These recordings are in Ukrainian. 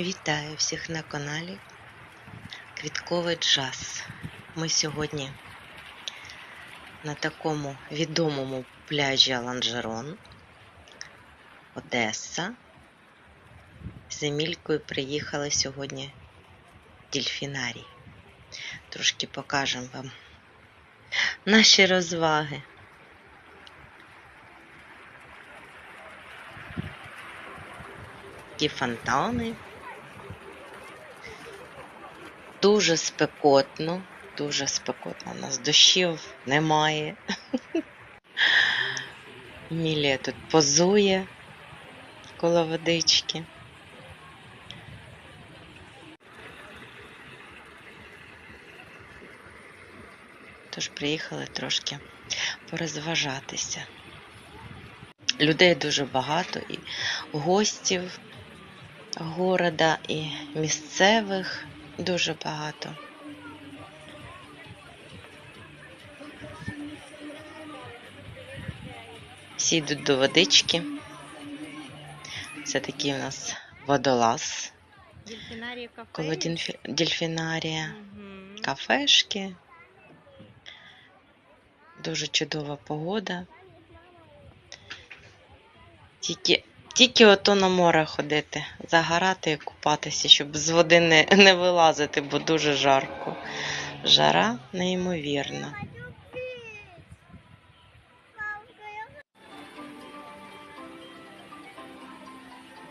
Вітаю всіх на каналі Квітковий джаз. Ми сьогодні на такому відомому пляжі Аланжерон, Одеса. З Емількою приїхали сьогодні Дільфінарій. Трошки покажемо вам наші розваги. Такі фонтани. Дуже спекотно, дуже спекотно. У нас дощів немає. Мілія тут позує коло водички. Тож приїхали трошки порозважатися. Людей дуже багато, і гостів города, і місцевих дуже багато. Всі йдуть до водички. Це такий у нас водолаз Дельфінарія кафе. коло дінфі- дельфінарія, Мгм. кафешки. Дуже чудова погода. Тільки, тільки ото на море ходити, загорати і купатися, щоб з води не, не вилазити, бо дуже жарко. Жара неймовірна.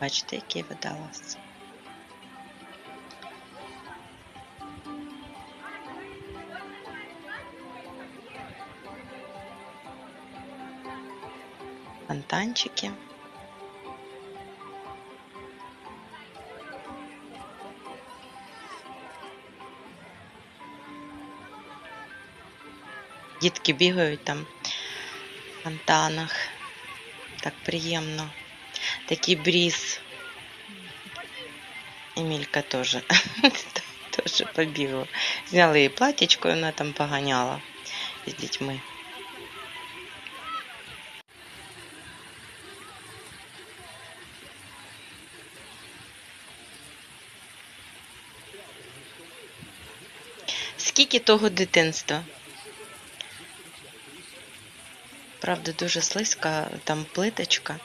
Бачите, який водолаз. Фонтанчики. Дітки бігають там в фонтанах. Так приємно. Такий бріз. Емілька теж. Теж побігла. Зняли їй платічко, і вона там поганяла з дітьми. Скільки того дитинства? Правда, дуже слизька, там плиточка.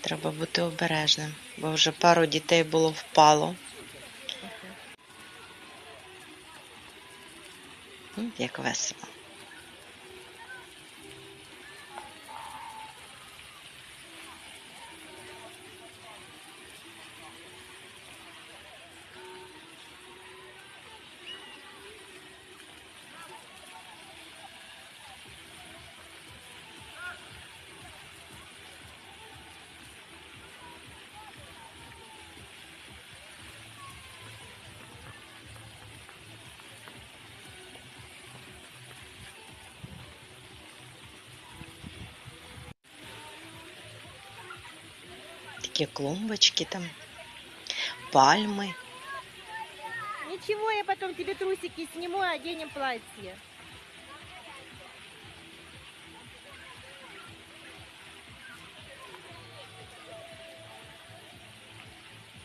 Треба бути обережним, бо вже пару дітей було впало. Як весело. Такі клумбочки там, пальми. Ничего, я потом тебе трусики сниму, оденем платье.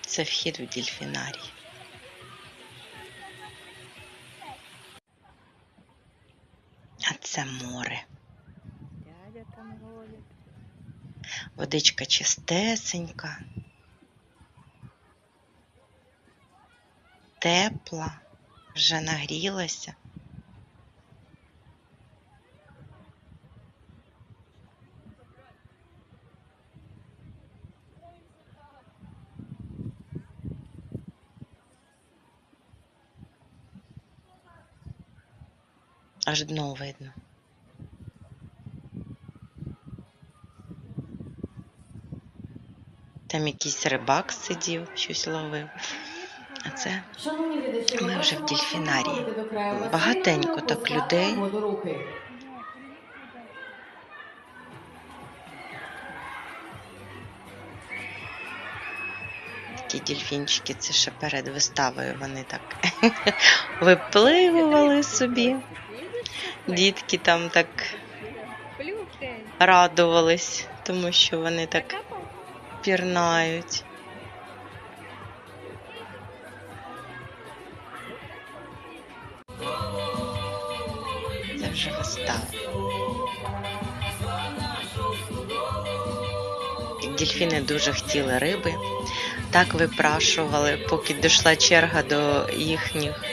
Це вхід у дельфінарій. А це море. Водичка чистесенька. Тепла, вже нагрілася. Аж дно видно. Там якийсь рибак сидів, щось ловив. А це Ми вже в дельфінарії. Багатенько так людей. такі дільфінчики, це ще перед виставою вони так випливували собі. Дітки там так радувались, тому що вони так пірнають. Це вже вистав. Дільфіни дуже хотіли риби, так випрашували, поки дійшла черга до їхніх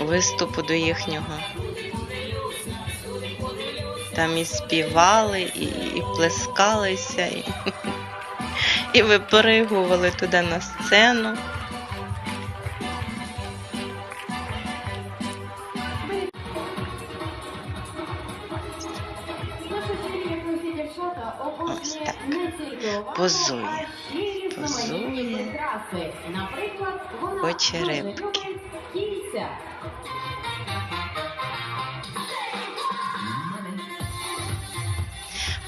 виступу до їхнього. Там і співали, і, і плескалися. І... і випригували туди на сцену. Ось так. Позує. Позує. Хоче рибки.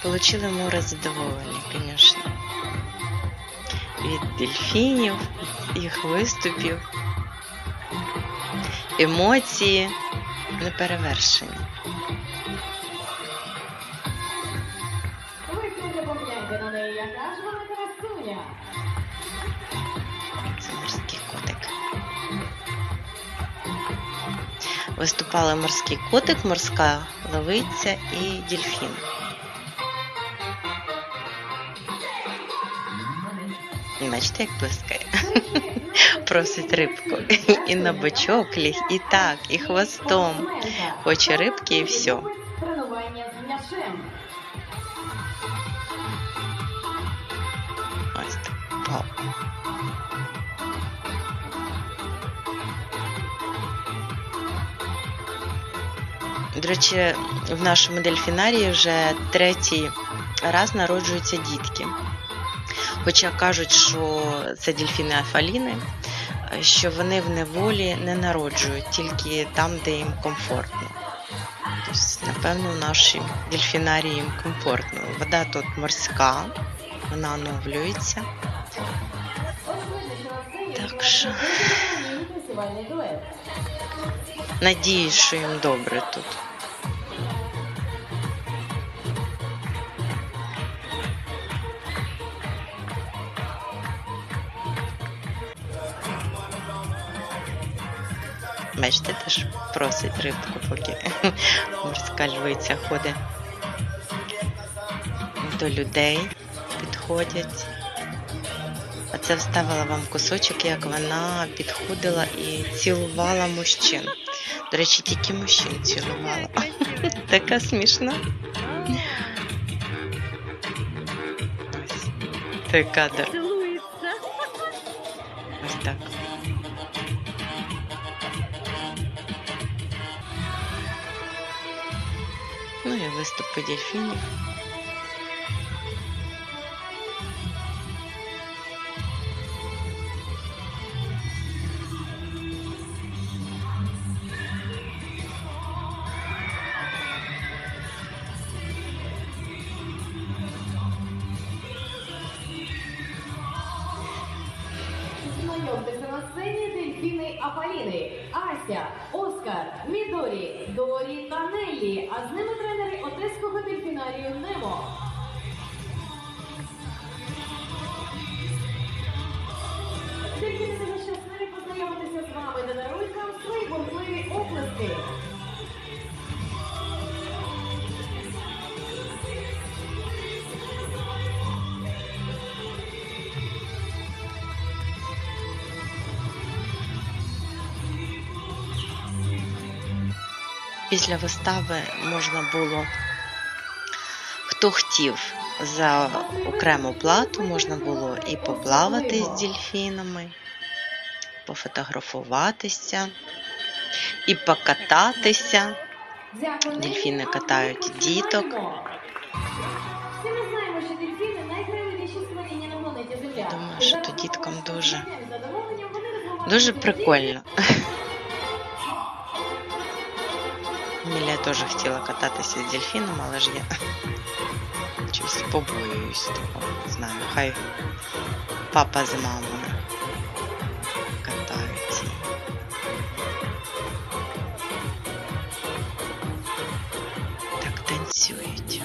Получили море задоволення, звісно. Від дельфінів, їх виступів, емоції неперевершені. Це морський котик. Виступали морський котик, морська ловиця і дельфін. Бачите, як плескає. Просить рибку. І на бочок ліг, і так, і хвостом. Хоче рибки і все. Ось так. Вау. До речі, в нашому дельфінарії вже третій раз народжуються дітки. Хоча кажуть, що це дельфіни афаліни, що вони в неволі не народжують, тільки там, де їм комфортно. Тобто, напевно, в нашій дельфінарії їм комфортно. Вода тут морська, вона оновлюється. Так що надіюсь, що їм добре тут. Бачите, теж просить рибку, поки морська львиця ходить до людей, підходять. А це вставила вам кусочок, як вона підходила і цілувала мужчин. До речі, тільки мужчин цілувала. Така смішна. Ось. Той Ну і виступи дельфінів. Ася, Оскар, Мідорі, Дорі та Неллі, а з ними тренери Одеського дельфінарію Немо. Дельфіни дуже щасливі познайомитися з вами Не дарують свої бурхливі оплески. Після вистави можна було, хто хотів, за окрему плату можна було і поплавати з дельфінами, пофотографуватися, і покататися. Дякую. Дельфіни катають діток. Всі ми знаємо, що дельфіни найкрайніші створіння на планеті Земля. Думаю, що то діткам дуже, дуже прикольно. Емілія теж хотіла кататися з дельфіном, але ж я щось побоююсь того. Не знаю, хай папа з мамою катаються. Так танцюють.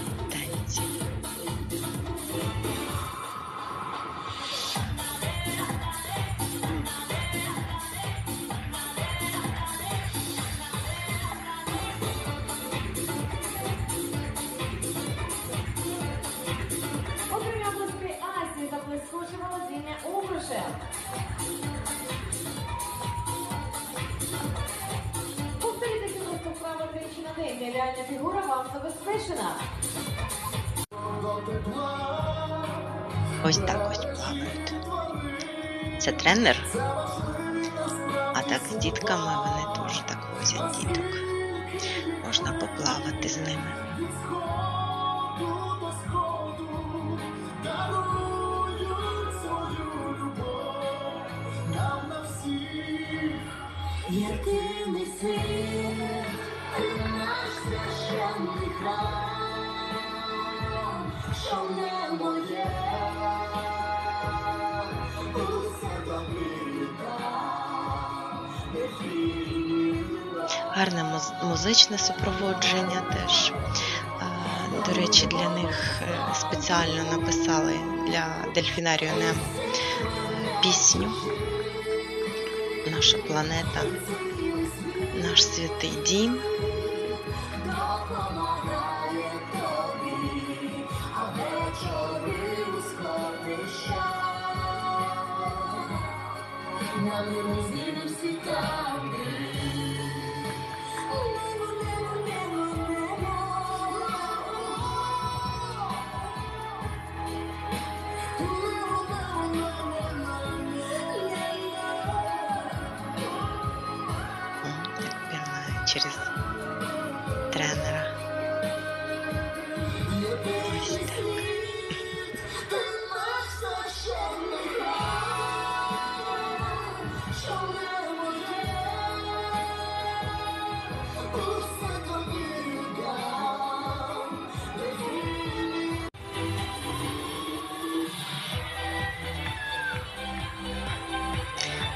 Фігура вам забезпечена. Ось так ось плавають. Це тренер. А так з дітками вони теж так возять діток. Можна поплавати з ними. Єдиний світ, Гарне музичне супроводження теж. До речі, для них е, спеціально написали для дельфінарію пісню. Наша планета, наш святий дім.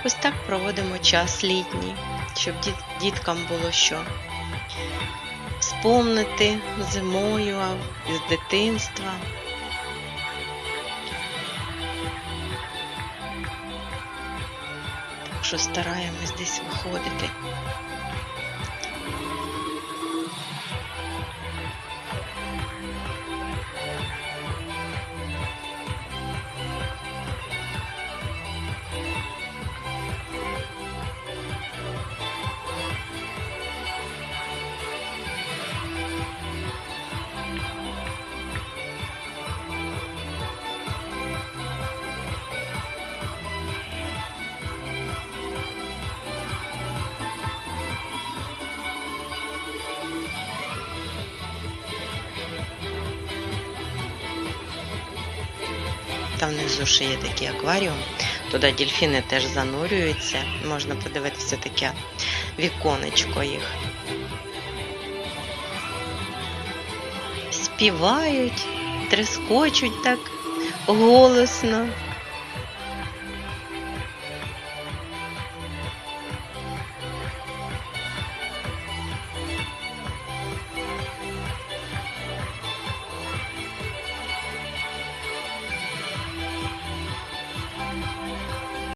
Ось так проводимо час літній, щоб діт- діткам було що Вспомнити зимою з дитинства. Так що стараємось десь виходити. Там внизу ще є такий акваріум. Туди дельфіни теж занурюються. Можна подивитися таке віконечко їх. Співають, трескочуть так голосно.